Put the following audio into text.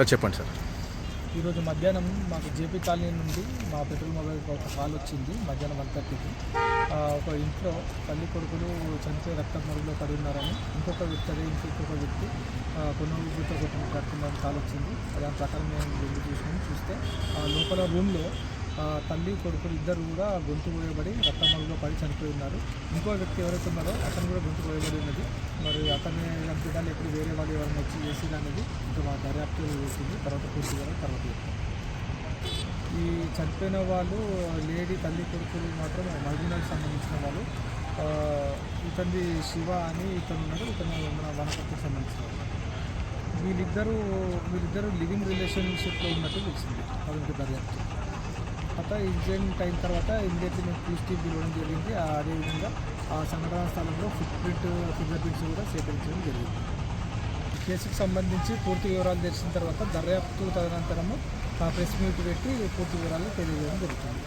Sir చెప్పండి sir. ఈరోజు మధ్యాహ్నం మాకు జేపీ కాలనీ నుండి మా పెట్రోల్ మొబైల్ ఒక కాల్ వచ్చింది మధ్యాహ్నం వన్ థర్టీకి. ఒక ఇంట్లో తల్లి కొడుకులు చనిపోయి రక్త మరుగులో పడి ఉన్నారని ఇంకొక వ్యక్తి అదే ఇంకొక వ్యక్తి కొనుగోలుతో కొట్టిన కట్టుకున్న కాల్ వచ్చింది. దాని ప్రకారం మేము వెళ్ళి చూసుకొని చూస్తే ఆ, లోపల రూమ్లో తల్లి కొడుకులు ఇద్దరు కూడా గొంతు కోయబడి రక్తమల్లో పడి చనిపోయి ఉన్నారు. ఇంకో వ్యక్తి ఎవరైతే ఉన్నారో అతను కూడా గొంతు కోయబడి ఉన్నది. మరి అతన్ని చంపడానికి ఎప్పుడు వేరే వాళ్ళు ఎవరైనా వచ్చి చేసేది అనేది ఇంకా మా దర్యాప్తు చేసింది. తర్వాత పూర్తి కూడా తర్వాత ఈ చనిపోయిన వాళ్ళు లేడీ తల్లి కొడుకులు మాత్రం మహబూబ్నగర్కి సంబంధించిన వాళ్ళు. ఇతని ఇతనిది శివ అని ఇతను ఉన్నాడు. ఇతను మన వనపతికి సంబంధించిన వాళ్ళు. వీళ్ళిద్దరూ వీళ్ళిద్దరూ లివింగ్ రిలేషన్షిప్లో ఉన్నట్టు తెలిసింది. అదొక దర్యాప్తు. తర్వాత ఇన్సిడెంట్ అయిన తర్వాత ఇమీడియట్లీ మేము పీస్ పిలవడం జరిగింది. అదేవిధంగా ఆ సంఘటన స్థలంలో ఫుట్ ప్రింట్ ఫింగర్ ప్రింట్స్ కూడా సేకరించడం జరిగింది. కేసుకు సంబంధించి పూర్తి వివరాలు తెలిసిన తర్వాత దర్యాప్తు తదనంతరము ఆ ప్రెస్ మీట్ పెట్టి పూర్తి వివరాలు తెలియజేయడం జరుగుతుంది.